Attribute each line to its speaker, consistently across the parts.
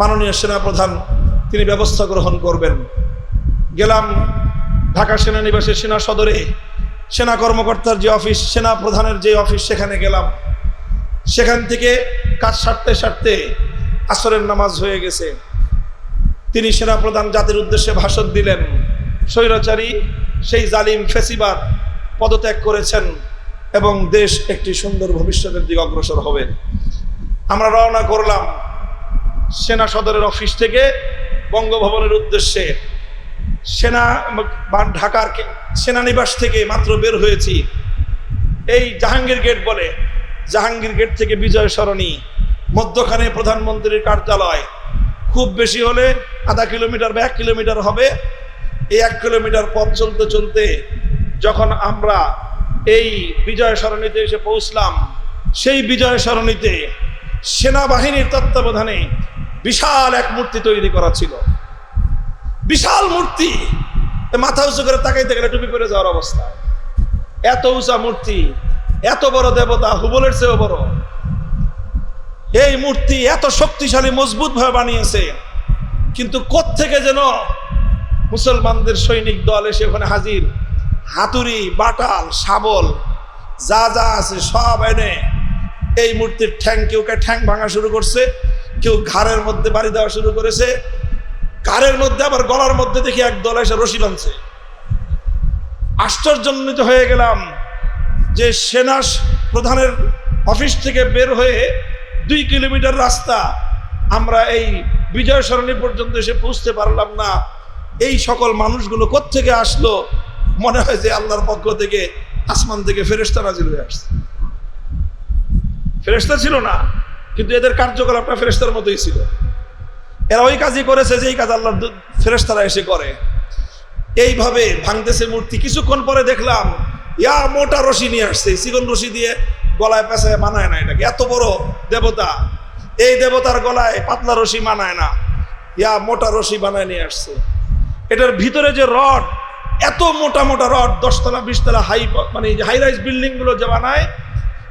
Speaker 1: মাননীয় সেনাপ্রধান, তিনি ব্যবস্থা গ্রহণ করবেন। গেলাম ঢাকা সেনানিবাসে সেনা সদরে। সেনা কর্মকর্তার যে অফিস সেনা প্রধানের যে অফিস, সেখানে গেলাম। সেখান থেকে কাজ সারতে সারতে আসরের নামাজ হয়ে গেছে। তিনি সেনাপ্রধান জাতির উদ্দেশ্যে ভাষণ দিলেন, স্বৈরাচারী, সেই জালিম ফেসিবাদ পদত্যাগ করেছেন এবং দেশ একটি সুন্দর ভবিষ্যতের দিকে অগ্রসর হবে। আমরা রওনা করলাম সেনা সদরের অফিস থেকে বঙ্গভবনের উদ্দেশ্যে সেনা ঢাকার সেনানিবাস থেকে মাত্র বের হয়েছি। এই জাহাঙ্গীর গেট বলে। জাহাঙ্গীর গেট থেকে বিজয় সরণি, মধ্যখানে প্রধানমন্ত্রীর কার্যালয়। খুব বেশি হলে আধা কিলোমিটার বা এক কিলোমিটার হবে। এই এক কিলোমিটার পথ চলতে চলতে যখন আমরা এই বিজয় সরণিতে এসে পৌঁছলাম, সেই বিজয় সরণিতে সেনাবাহিনীর তত্ত্বাবধানে বিশাল এক মূর্তি তৈরি করা ছিল। বিশাল মূর্তি। মাথা উঁচু করে তাকাইতে গেলে টুপি পরে যাওয়ার অবস্থা। এত উঁচা মূর্তি, এত বড় দেবতা, হুবলের চেয়েও বড়। এই মূর্তি এত শক্তিশালী মজবুত ভাবে বানিয়েছে। কিন্তু থেকে যেন মুসলমানদের সৈনিক দল এসে ওখানে হাজির? হাতুড়ি, বাটাল, শাবল, যা যা আছে সব এনে এই মূর্তির ঠ্যাং, কেউ কে ঠ্যাং ভাঙা শুরু করছে। কেউ ঘাড়ের মধ্যে বাড়ি দেওয়া শুরু করেছে, ঘাড়ের মধ্যে আবার গলার মধ্যে দেখি এক দল এসে রশি বাঁধছে। আশ্চর্যান্বিত হয়ে গেলাম যে সেনা প্রধানের অফিস থেকে বের হয়ে দুই কিলোমিটার রাস্তা আমরা এই বিজয় সরণি পর্যন্ত এসে পৌঁছতে পারলাম না। এই সকল মানুষগুলো কোত্থেকে আসলো? মনে হয় যে আল্লাহর পক্ষ থেকে আসমান থেকে ফেরেস্তা নাজিল হয়ে আসছে। ফেরেস্তা ছিল না। কিন্তু এদের কার্যকলাপটা ফেরেস্তার মতোই ছিল। এরা ওই কাজই করেছে যে এই কাজ আল্লাহ ফেরেস্তারা এসে করে। এইভাবে ভাঙতেছে মূর্তি। কিছুক্ষণ পরে দেখলাম, ইয়া মোটা রশি নিয়ে আসছে। চিকন রশি দিয়ে গলায় পেঁচায় মানায় না এটাকে। এত বড় দেবতা। এই দেবতার গলায় পাতলা রশি মানায় না। ইয়া মোটা রশি বানায় নিয়ে আসছে। এটার ভিতরে যে রড, এত মোটা মোটা রড, দশতলা, বিশতলা হাই মানে হাই রাইজ বিল্ডিংগুলো যে বানায়,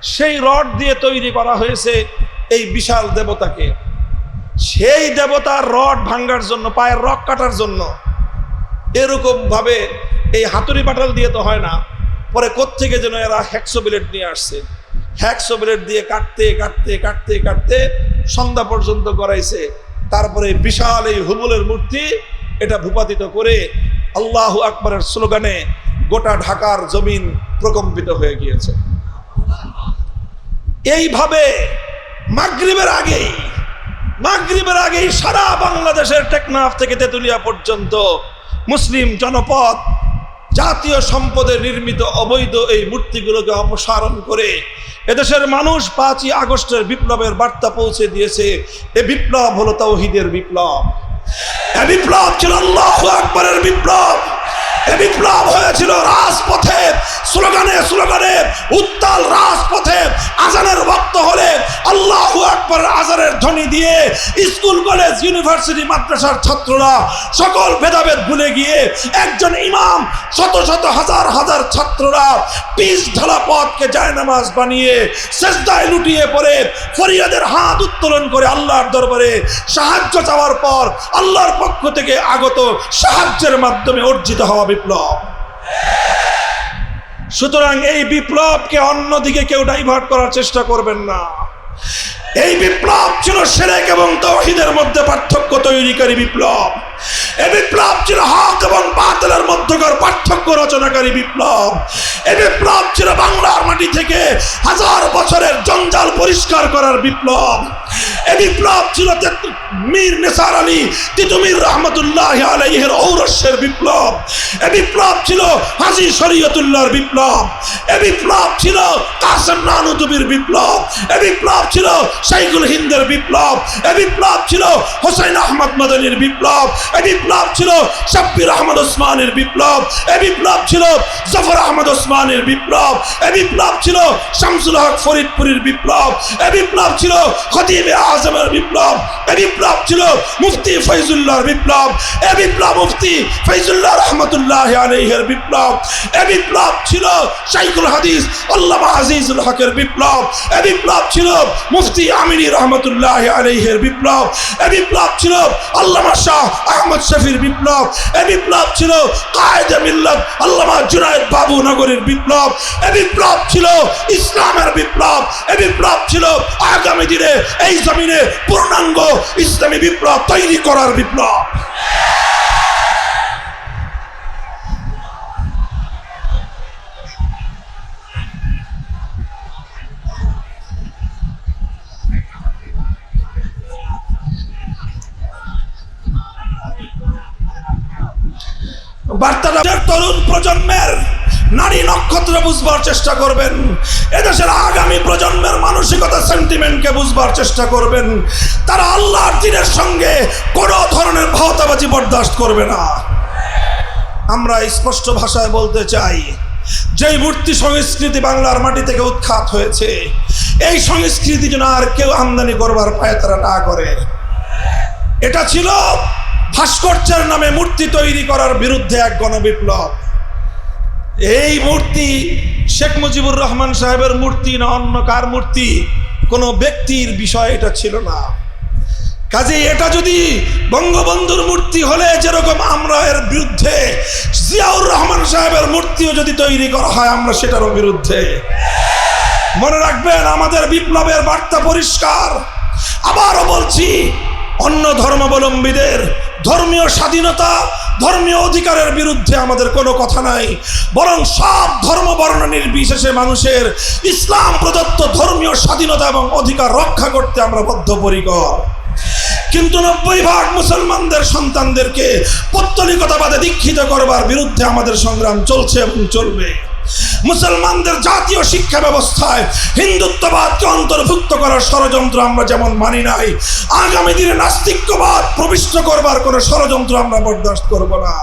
Speaker 1: সেই রড দিয়ে তৈরি করা হয়েছে এই বিশাল দেবতাকে। সেই দেবতার রড ভাঙ্গার জন্য, পায়ের রক কাটার জন্য এরকম ভাবে এই হাতুড়ি পাটাল দিয়ে তো হয় না। পরে কোত্থেকে যেন এরা হ্যাকসো বিলেট নিয়ে আসছে। হ্যাকসো বিলেট দিয়ে কাটতে কাটতে কাটতে কাটতে সন্ধ্যা পর্যন্ত করাইছে তারপরে বিশাল এই হুবুলের মূর্তি এটা ভূপাতিত করে আল্লাহ আকবরের স্লোগানে গোটা ঢাকার জমিন প্রকম্পিত হয়ে গিয়েছে। এইভাবে মাগরিবের আগেই মাগরিবের আগেই সারা বাংলাদেশের টেকনাফ থেকে তেতুলিয়া পর্যন্ত মুসলিম জনপদ জাতীয় সম্পদে নির্মিত অবৈধ এই মূর্তিগুলোকে অপসারণ করে এদেশের মানুষ পাঁচই আগস্টের বিপ্লবের বার্তা পৌঁছে দিয়েছে। এ বিপ্লব হলো তাওহিদের বিপ্লব। বিপ্লব ছিল আকবরের বিপ্লব। স্লোগানে স্লোগানে উত্তাল রাজপথে আজানের ভক্ত হলে আল্লাহ আকবর আজানের ধ্বনি দিয়ে স্কুল, কলেজ, ইউনিভার্সিটি, মাদ্রাসার ছাত্ররা সকল ভেদাভেদ ভুলে গিয়ে একজন ইমাম, শত শত, হাজার হাজার ছাত্ররা পিস ঢালা পথকে জায়নামাজ বানিয়ে শেষদায় লুটিয়ে পড়ে, ফরিয়াদের হাত উত্তোলন করে আল্লাহর দরবারে সাহায্য চাওয়ার পর আল্লাহর পক্ষ থেকে আগত সাহায্যের মাধ্যমে অর্জিত হওয়া বিপ্লব। সুতরাং এই বিপ্লবকে অন্যদিকে কেউ ডাইভার্ট করার চেষ্টা করবেন না। এই বিপ্লব ছিল সেরেক এবং তহিদের মধ্যে পার্থক্য তৈরিকারী বিপ্লব। এই বিপ্লব ছিল হক এবং বাতিলের মধ্যকার পার্থক্য রচনাকারী বিপ্লব। এই বিপ্লব ছিল বাংলার মাটি থেকে হাজার বছরের জঞ্জাল পরিষ্কার করার বিপ্লব। বিপ্লব ছিল মীর নেসার আলী তিতুমির রহমতুল্লাহ আলাইহের ঔরস্যের বিপ্লব। এ বিপ্লব ছিল হাজি শরীয়তুল্লাহর বিপ্লব। এ বিপ্লব ছিল কাসেম নানুতুবির বিপ্লব। এ বিপ্লব ছিল শাইখুল হিন্দের বিপ্লব। এ বিপ্লব ছিল হোসেন আহমদ মদনীর বিপ্লব। এ বিপ্লব ছিল শাব্বির আহমদ ওসমানের বিপ্লব। এ বিপ্লব ছিল জফর আহমদ ওসমান উসমানের বিপ্লব। এ বিপ্লব ছিল শামসুল হক ফরিদপুরের বিপ্লব। এ বিপ্লব ছিল খতিবে আজমের বিপ্লব, এ বিপ্লব ছিল মুফতি ফৈজুল্লাহর বিপ্লব, এ বিপ্লব মুফতি ফৈজুল্লাহ রহমতুল্লাহ আলহের বিপ্লব, এ বিপ্লব ছিল শাইখুল হাদিস, আল্লামা আজিজুল হকের বিপ্লব, এ বিপ্লব ছিল মুফতি আমিনী রহমতুল্লাহ আলহের বিপ্লব, এ বিপ্লব ছিল আল্লামা শাহ আহমদ শফির বিপ্লব, এ বিপ্লব ছিল কায়দে মিল্লত আল্লামা জুনায়দ বাবু নগরীর বিপ্লব, এ বিপ্লব ছিল ইসলামের বিপ্লব, এ বিপ্লব ছিল আগামী দিনে এই জমিনে পূর্ণাঙ্গ ইসলামী বিপ্লব তৈরি করার বিপ্লব। বার্তাটা তরুণ প্রজন্মের নারী নক্ষত্র বুঝবার চেষ্টা করবেন। এদেশের আগামী প্রজন্মের মানসিকতা সেন্টিমেন্টকে বুঝবার চেষ্টা করবেন। তারা আল্লাহর দিনের সঙ্গে কোনো ধরনের ভাওতাবাজি বরদাস্ত করবে না। আমরা স্পষ্ট ভাষায় বলতে চাই, যেই মূর্তি সংস্কৃতি বাংলার মাটি থেকে উৎখাত হয়েছে, এই সংস্কৃতি যেন আর কেউ আমদানি করবার পায়ে তারা না করে। এটা ছিল ভাস্কর্যের নামে মূর্তি তৈরি করার বিরুদ্ধে এক গণবিপ্লব। এই মূর্তি শেখ মুজিবুর রহমান সাহেবের মূর্তি না অন্য কার মূর্তি? কোনো ব্যক্তির বিষয় এটা ছিল না। কাজে এটা যদি বঙ্গবন্ধুর মূর্তি হলে যেরকম আমরা এর বিরুদ্ধে জিয়াউর রহমান সাহেবের মূর্তিও যদি তৈরি করা হয়, আমরা সেটারও বিরুদ্ধে। মনে রাখবেন, আমাদের বিপ্লবের বার্তা পরিষ্কার। আবারও বলছি, অন্য ধর্মাবলম্বীদের ধর্মীয় স্বাধীনতা ধর্মীয় অধিকারের বিরুদ্ধে আমাদের কোনো কথা নাই। বরং সব ধর্ম বর্ণ নির্বিশেষে মানুষের ইসলাম প্রদত্ত ধর্মীয় স্বাধীনতা এবং অধিকার রক্ষা করতে আমরা বদ্ধপরিকর। কিন্তু নব্বই ভাগ মুসলমানদের সন্তানদেরকে পত্তলিকতাবাদে দীক্ষিত করবার বিরুদ্ধে আমাদের সংগ্রাম চলছে এবং চলবে। মুসলমানদের জাতীয় শিক্ষা ব্যবস্থায় হিন্দুত্ববাদকে অন্তর্ভুক্ত করার ষড়যন্ত্র আমরা যেমন মানি নাই, আগামী দিনে নাস্তিক্যবাদ প্রবিষ্ট করবার কোনো ষড়যন্ত্র আমরা বরদাস্ত করব না।